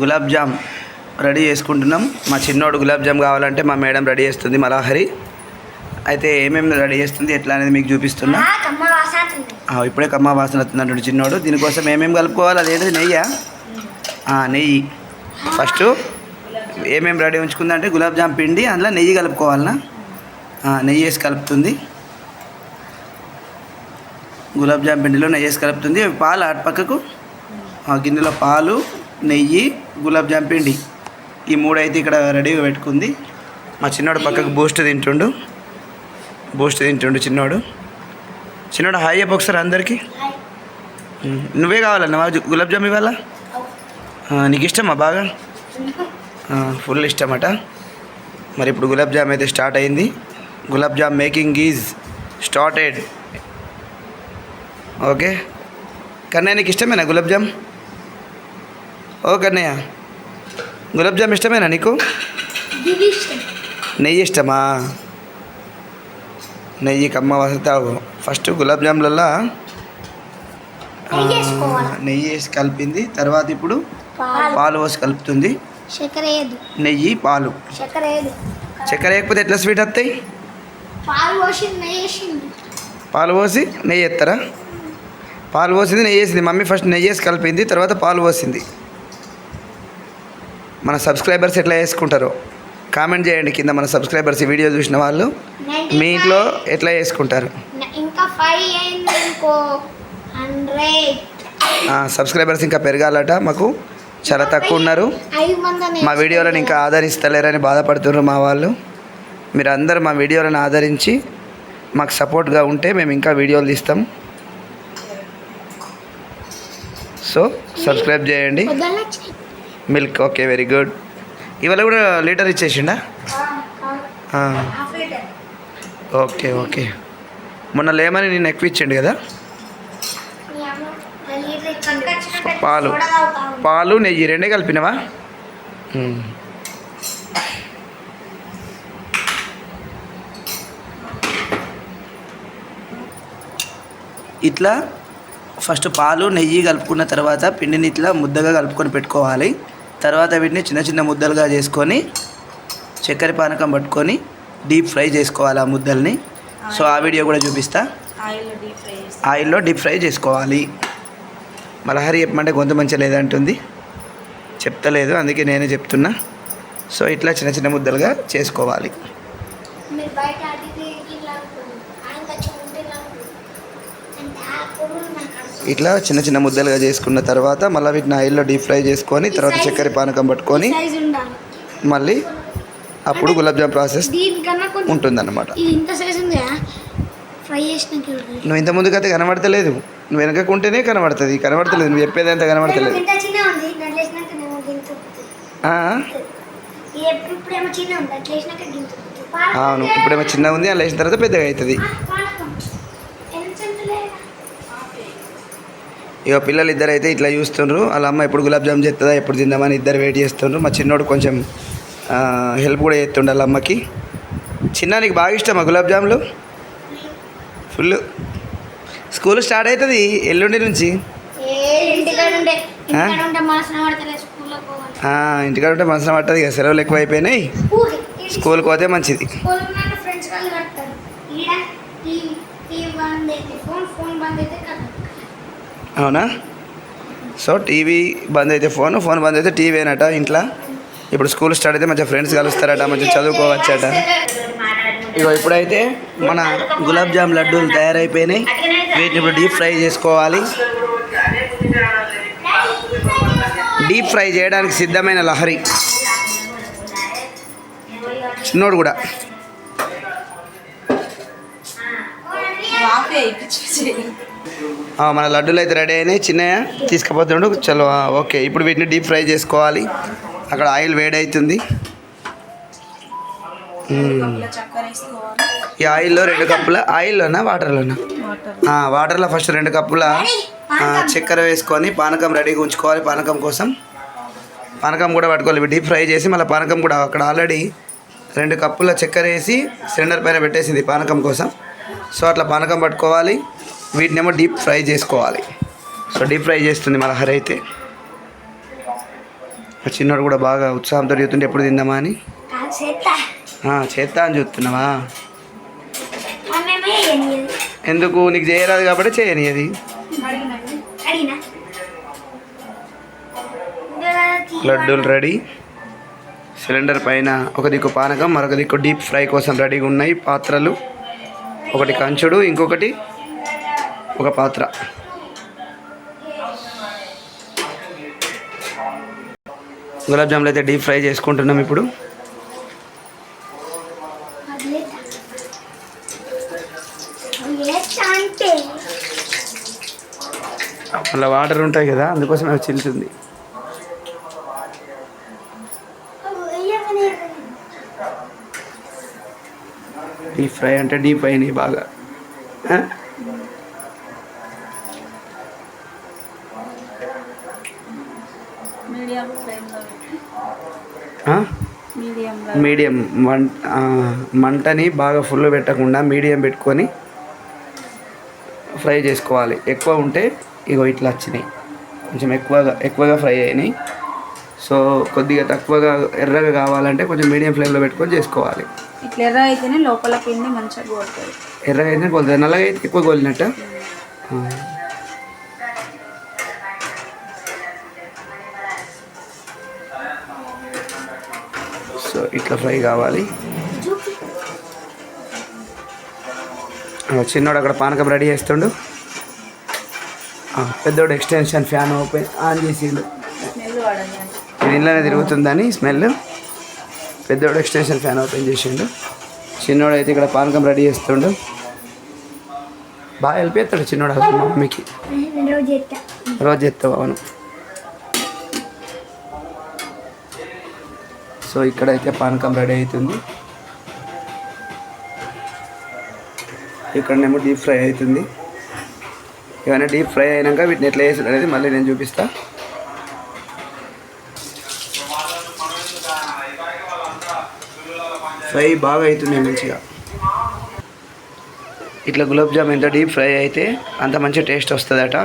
Gulab jam ready చేసుకుంటున్నాం. మా చిన్నోడు గులాబ్ జామ్ కావాలంటే మా మేడం రెడీ చేస్తుంది మలాహరి. అయితే ఏమేమి రెడీ చేస్తుంది ఎట్లా అనేది మీకు చూపిస్తున్నా. ఇప్పుడే కమ్మ వాసన వస్తుంది చిన్నోడు. దీనికోసం ఏమేమి కలుపుకోవాలి అదేంటి నెయ్యా? నెయ్యి. ఫస్ట్ ఏమేమి రెడీ ఉంచుకుందంటే గులాబ్ జామ్ పిండి అందులో నెయ్యి కలుపుకోవాలనా? నెయ్యి వేసి కలుపుతుంది. గులాబ్ జామ్ పిండిలో నెయ్యి వేసి కలుపుతుంది. పాలు అటు పక్కకు. ఆ గిన్నెలో పాలు నెయ్యి గులాబ్ జామ్ పిండి. ఈ మూడు అయితే ఇక్కడ రెడీగా పెట్టుకుంది. మా చిన్నోడు పక్కకు బూస్ట్ తింటుండు. బూస్ట్ తింటుండు చిన్నోడు. చిన్నోడు హాయ్ చెప్పు ఒకసారి అందరికీ. నువ్వే కావాలన్నా? గులాబ్ జామ్ ఇవాళ నీకు ఇష్టమా బాగా? ఫుల్ ఇష్టమట. మరి ఇప్పుడు గులాబ్ జామ్ అయితే స్టార్ట్ అయింది. Gulab jam making is started. Okay? Kannayya నీకు ఇష్టమేనా గులాబ్ జామ్? ఓ కన్నయ్య గులాబ్ జామ్ ఇష్టమేనా నీకు? నెయ్యి ఇష్టమా? నెయ్యి కమ్మ వస్తావు ఫస్ట్ గులాబ్ జామ్లల్లో నెయ్యి వేసి కలిపింది. తర్వాత ఇప్పుడు పాలు. పోసి కలుపుతుంది. నెయ్యి పాలు. చక్కెర వేయకపోతే ఎట్లా స్వీట్ వస్తాయి? పాలు పోసి నెయ్యి ఎత్తారా పాలు పోసింది నెయ్యి వేసింది. మమ్మీ ఫస్ట్ నెయ్యి వేసి కలిపింది తర్వాత పాలు పోసింది. మన సబ్స్క్రైబర్స్ ఎట్లా వేసుకుంటారో కామెంట్ చేయండి. కింద మన సబ్స్క్రైబర్స్ ఈ వీడియో చూసిన వాళ్ళు మీ ఇంట్లో ఎట్లా హండ్రెడ్ సబ్స్క్రైబర్స్ ఇంకా పెరగాలట మాకు. చాలా తక్కువ ఉన్నారు. మా వీడియోలను ఇంకా ఆదరిస్తలేరని బాధపడుతున్నారు మా వాళ్ళు. మీరు అందరూ మా వీడియోలను ఆదరించి మాకు సపోర్ట్గా ఉంటే మేము ఇంకా వీడియోలు తీస్తాం. సో సబ్స్క్రైబ్ చేయండి. మిల్క్ ఓకే వెరీ గుడ్ ఇవాళ కూడా లీటర్ ఇచ్చేసిండా? ఓకే ఓకే మొన్న లేమని నేను ఎక్కువ ఇచ్చిండు కదా? పాలు. పాలు నెయ్యి రెండే కలిపినవా. ఇట్లా ఫస్ట్ పాలు నెయ్యి కలుపుకున్న తర్వాత పిండిని ఇట్లా ముద్దగా కలుపుకొని పెట్టుకోవాలి. తర్వాత వీటిని చిన్న చిన్న ముద్దలుగా చేసుకొని చక్కెర పానకం పట్టుకొని డీప్ ఫ్రై చేసుకోవాలి ఆ ముద్దల్ని. సో ఆ వీడియో కూడా చూపిస్తా. ఆయిల్లో డీప్ ఫ్రై చేసుకోవాలి. మలహరి చెప్పమంటే గొంతు మంచిగా లేదంటుంది. చెప్తలేదు అందుకే నేనే చెప్తున్నా. సో ఇట్లా చిన్న చిన్న ముద్దలుగా చేసుకోవాలి. మీరు బయట ఇట్లా చిన్న చిన్న ముద్దలుగా చేసుకున్న తర్వాత మళ్ళీ వీటిని ఆయిల్లో డీప్ ఫ్రై చేసుకొని తర్వాత చక్కెర పానకం పట్టుకొని మళ్ళీ అప్పుడు గులాబ్ జామ్ ప్రాసెస్ ఉంటుందన్నమాట. ఇంత నువ్వు ఇంత ముందుకైతే కనబడతలేదు. నువ్వు వెనకకుంటేనే కనబడుతుంది. కనబడతలేదు. నువ్వు చెప్పేది అంత కనబడతలేదు. ఇప్పుడేమో చిన్న. అవును. ఇప్పుడేమో చిన్నగా ఉంది. అలా వేసిన తర్వాత పెద్దగా అవుతుంది ఆ, పానకం. ఎంత ఎంతలే? ఇక పిల్లలు ఇద్దరు అయితే ఇట్లా చూస్తుండ్రు. వాళ్ళ అమ్మ ఎప్పుడు గులాబ్ జామ్ చేస్తుందా ఎప్పుడు తిందామని ఇద్దరు వెయిట్ చేస్తుండ్రు. మా చిన్నోడు కొంచెం హెల్ప్ కూడా చేస్తుండే వాళ్ళ అమ్మకి. చిన్న నీకు బాగా ఇష్టమా గులాబ్ జాములు? ఫుల్ స్కూల్ స్టార్ట్ అవుతుంది ఎల్లుండి నుంచి? ఇంటికాడ ఉంటే మనసున మనసులో పట్టదు ఇక సెలవులు ఎక్కువ అయిపోయినాయి స్కూల్కి పోతే మంచిది. ఫ్రెండ్స్ అవునా? సో టీవీ బంద్ అయితే ఫోన్ ఫోన్ బంద్ అయితే టీవీ అనట ఇంట్లో? ఇప్పుడు స్కూల్ స్టార్ట్ అయితే మంచిగా ఫ్రెండ్స్ కలుస్తారట మంచిగా చదువుకోవచ్చట. ఇగో ఇప్పుడైతే మన గులాబ్ జామ్ లడ్డూలు తయారైపోయినాయి. వీటిని ఇప్పుడు డీప్ ఫ్రై చేసుకోవాలి. డీప్ ఫ్రై చేయడానికి సిద్ధమైన లహరి. చిన్నోడు కూడా. మన లడ్డూలు అయితే రెడీ అయినాయి. చిన్నయ్య తీసుకుపోతుండు చలో ఓకే. ఇప్పుడు వీటిని డీప్ ఫ్రై చేసుకోవాలి. అక్కడ ఆయిల్ వేడి అవుతుంది కప్పులో చక్కెర వేసుకోవాలి. ఈ ఆయిల్లో రెండు కప్పుల ఆయిల్లోనా వాటర్లోనా? వాటర్లో. ఫస్ట్ రెండు కప్పుల చక్కెర వేసుకొని పానకం రెడీగా ఉంచుకోవాలి పానకం కోసం. పానకం కూడా పట్టుకోవాలి. డీప్ ఫ్రై చేసి మళ్ళీ పానకం కూడా అక్కడ ఆల్రెడీ రెండు కప్పుల చక్కెర వేసి సిలిండర్ పైన పెట్టేసింది పానకం కోసం. సో అట్లా పానకం పట్టుకోవాలి. వీటినేమో డీప్ ఫ్రై చేసుకోవాలి. సో డీప్ ఫ్రై చేస్తుంది మన హరి అయితే. చిన్నోడు కూడా బాగా ఉత్సాహంతో చెప్తుంటే ఎప్పుడు తిందామా అని? చేస్తా అని ఎనిమిది ఎందుకు? నీకు చేయరాదు కాబట్టి చేయని అది లడ్డూలు రెడీ. సిలిండర్ పైన ఒక దిక్కు పానకం మరొక దిక్కు డీప్ ఫ్రై కోసం రెడీగా ఉన్నాయి పాత్రలు. ఒకటి కంచుడు ఇంకొకటి ఒక పాత్ర. గులాబ్ జాములు అయితే డీప్ ఫ్రై చేసుకుంటున్నాం ఇప్పుడు. అలా వాటర్ ఉంటాయి కదా అందుకోసం అవి చిల్లుతుంది. డీప్ ఫ్రై అంటే డీప్ అయినాయి బాగా. మీడియం మంట ఆ, మంటని బాగా ఫుల్ పెట్టకుండా మీడియం పెట్టుకొని ఫ్రై చేసుకోవాలి. ఎక్కువ ఉంటే ఇగో ఇట్లా వచ్చినాయి. కొంచెం ఎక్కువగా ఎక్కువగా ఫ్రై అయినాయి. సో కొద్దిగా తక్కువగా ఎర్రగా కావాలంటే కొంచెం మీడియం ఫ్లేమ్లో పెట్టుకొని చేసుకోవాలి. ఇట్లా ఎర్ర అయితేనే లోపల పిండి మంచిగా ఎర్రగా అయితే కొలుతుంది నల్లగా అయితే ఎక్కువ కొలినట్ట సో ఇట్లా ఫ్రై కావాలి. చిన్నోడు అక్కడ పానకం రెడీ చేస్తుండు. పెద్దోడు ఎక్స్టెన్షన్ ఫ్యాన్ ఓపెన్ ఆన్ చేసిండు. ఇది ఇంట్లోనే తిరుగుతుందని స్మెల్. పెద్దోడు ఎక్స్టెన్షన్ ఫ్యాన్ ఓపెన్ చేసిండు. చిన్నోడు అయితే ఇక్కడ పానకం రెడీ చేస్తుండు. బాగా చేస్తాడు చిన్నోడు మమ్మీకి రోజు చేస్తావు అవును. సో ఇక్కడైతే పానకం రెడీ అవుతుంది. ఇక్కడనేమో డీప్ ఫ్రై అవుతుంది. ఇవన్నీ డీప్ ఫ్రై అయినాక వీటిని ఎట్లా వేసాడు అనేది మళ్ళీ నేను చూపిస్తా. ఫ్రై బాగా అవుతుంది మంచిగా. ఇట్లా గులాబ్ జామ్ ఎంత డీప్ ఫ్రై అయితే అంత మంచి టేస్ట్ వస్తుందట.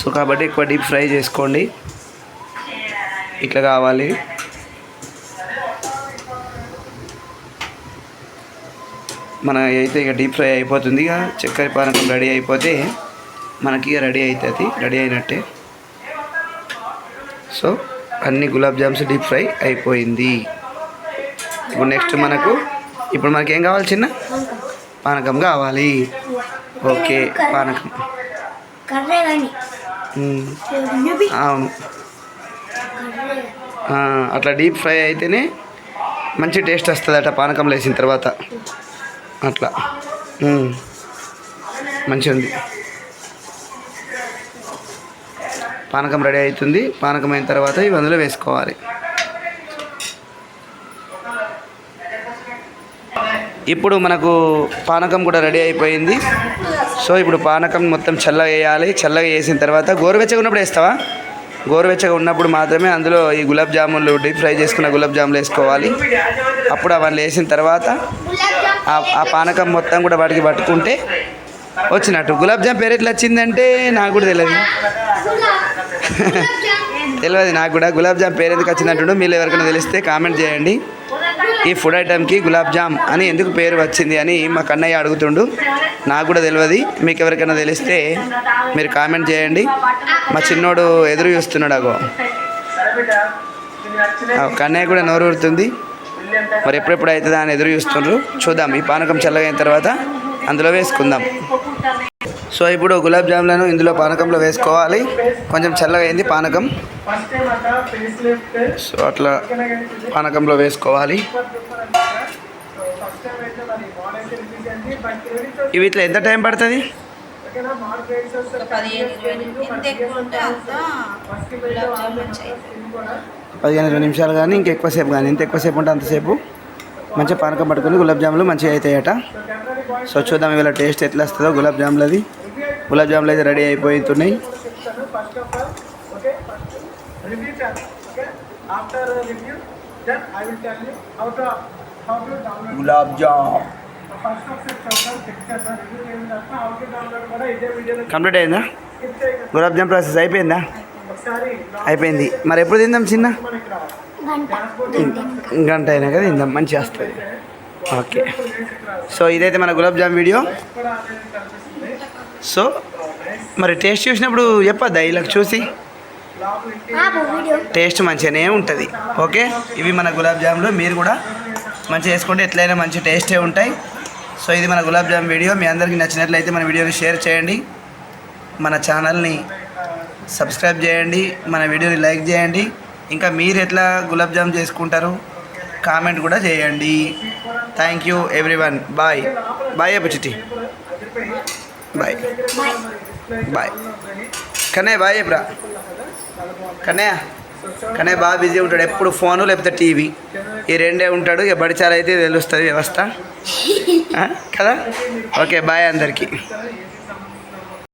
సో కాబట్టి ఎక్కువ డీప్ ఫ్రై చేసుకోండి. ఇట్లా కావాలి. మన అయితే ఇక డీప్ ఫ్రై అయిపోతుంది. ఇక చక్కెర పానకం రెడీ అయిపోతే మనకి ఇక రెడీ అవుతుంది రెడీ అయినట్టే. సో అన్ని గులాబ్ జామ్స్ డీప్ ఫ్రై అయిపోయింది. ఇప్పుడు నెక్స్ట్ మనకు ఇప్పుడు మనకి ఏం కావాలి చిన్న? పానకం కావాలి. ఓకే పానకం. అవును. అట్లా డీప్ ఫ్రై అయితేనే మంచి టేస్ట్ వస్తుంది అట పానకంలో వేసిన తర్వాత. అట్లా. మంచిగా ఉంది పానకం రెడీ అవుతుంది. పానకం అయిన తర్వాత ఇవి అందులో వేసుకోవాలి. ఇప్పుడు మనకు పానకం కూడా రెడీ అయిపోయింది. సో ఇప్పుడు పానకం మొత్తం చల్లగా వేయాలి. చల్లగా వేసిన తర్వాత గోరువెచ్చగా ఉన్నప్పుడు వేస్తావా? గోరువెచ్చగా ఉన్నప్పుడు మాత్రమే అందులో ఈ గులాబ్ జామున్లు డీప్ ఫ్రై చేసుకున్న గులాబ్ జాములు వేసుకోవాలి. అప్పుడు అవన్నీ వేసిన తర్వాత ఆ- ఆ పానకం మొత్తం కూడా వాటికి పట్టుకుంటే వచ్చినట్టు. గులాబ్ జామ్ పేరు ఎట్లా వచ్చిందంటే నాకు కూడా తెలియదు తెలియదు నాకు కూడా. గులాబ్ జామ్ పేరు ఎందుకు వచ్చినట్టు మీరు ఎవరికైనా తెలిస్తే కామెంట్ చేయండి. ఈ ఫుడ్ ఐటెంకి గులాబ్ జామ్ అని ఎందుకు పేరు వచ్చింది అని మా కన్నయ్య అడుగుతుండు. నాకు కూడా తెలియదు మీకు ఎవరికైనా తెలిస్తే మీరు కామెంట్ చేయండి. మా చిన్నోడు ఎదురు చూస్తున్నాడు అగో. కన్నయ్య కూడా నోరు ఊరుతుంది. మరి ఎప్పుడెప్పుడు అవుతుందా అని ఎదురు చూస్తుండ్రు. చూద్దాం. ఈ పానకం చల్లగైన తర్వాత అందులో వేసుకుందాం. సో ఇప్పుడు గులాబ్ జాములను ఇందులో పానకంలో వేసుకోవాలి. కొంచెం చల్లగా అయింది పానకం. సో అట్లా పానకంలో వేసుకోవాలి. ఇవి ఇట్లా ఎంత టైం పడుతుంది? పదిహేను ఇరవై నిమిషాలు. కానీ ఇంకా ఎక్కువసేపు కానీ ఎంత ఎక్కువసేపు ఉంటే అంతసేపు మంచిగా పానకం పట్టుకుని గులాబ్ జాములు మంచిగా అవుతాయట. సో చూద్దాం ఇవాళ టేస్ట్ ఎట్లా వస్తుందో గులాబ్ జాములు అది గులాబ్ జాములు అయితే రెడీ అయిపోతున్నాయి. గులాబ్ జామ్. కంప్లీట్ అయిందా? గులాబ్ జామ్ ప్రాసెస్ అయిపోయిందా? అయిపోయింది. మరి ఎప్పుడు తిందాం చిన్న? గంట గంట అయినా కదా తిందాం. మంచిగా వస్తుంది. ఓకే. సో ఇదైతే మన గులాబ్ జామ్ వీడియో. సో మరి టేస్ట్ చూసినప్పుడు చెప్పద్దా ఇలా చూసి? టేస్ట్ మంచిగానే ఉంటుంది ఓకే? ఇవి మన గులాబ్ జామ్లు మీరు కూడా మంచిగా వేసుకుంటే ఎట్లయినా మంచి టేస్టే ఉంటాయి. సో ఇది మన గులాబ్ జామ్ వీడియో మీ అందరికీ నచ్చినట్లయితే మన వీడియోని షేర్ చేయండి మన ఛానల్ని సబ్స్క్రైబ్ చేయండి మన వీడియోని లైక్ చేయండి ఇంకా మీరు ఎట్లా గులాబ్ జామ్ చేసుకుంటారు కామెంట్ కూడా చేయండి. Thank you everyone bye. Bye చెప్పు చిట్టి. బాయ్ బాయ్ కనే కన్నయ్య బాయ్ చెప్పురా కన్నయ్య కన్నయ్య బాగా బిజీ ఉంటాడు. ఎప్పుడు ఫోను లేకపోతే టీవీ ఈ రెండే ఉంటాడు. ఇక బడిచాలు అయితే తెలుస్తుంది వ్యవస్థ. కదా? ఓకే బాయ్ అందరికీ.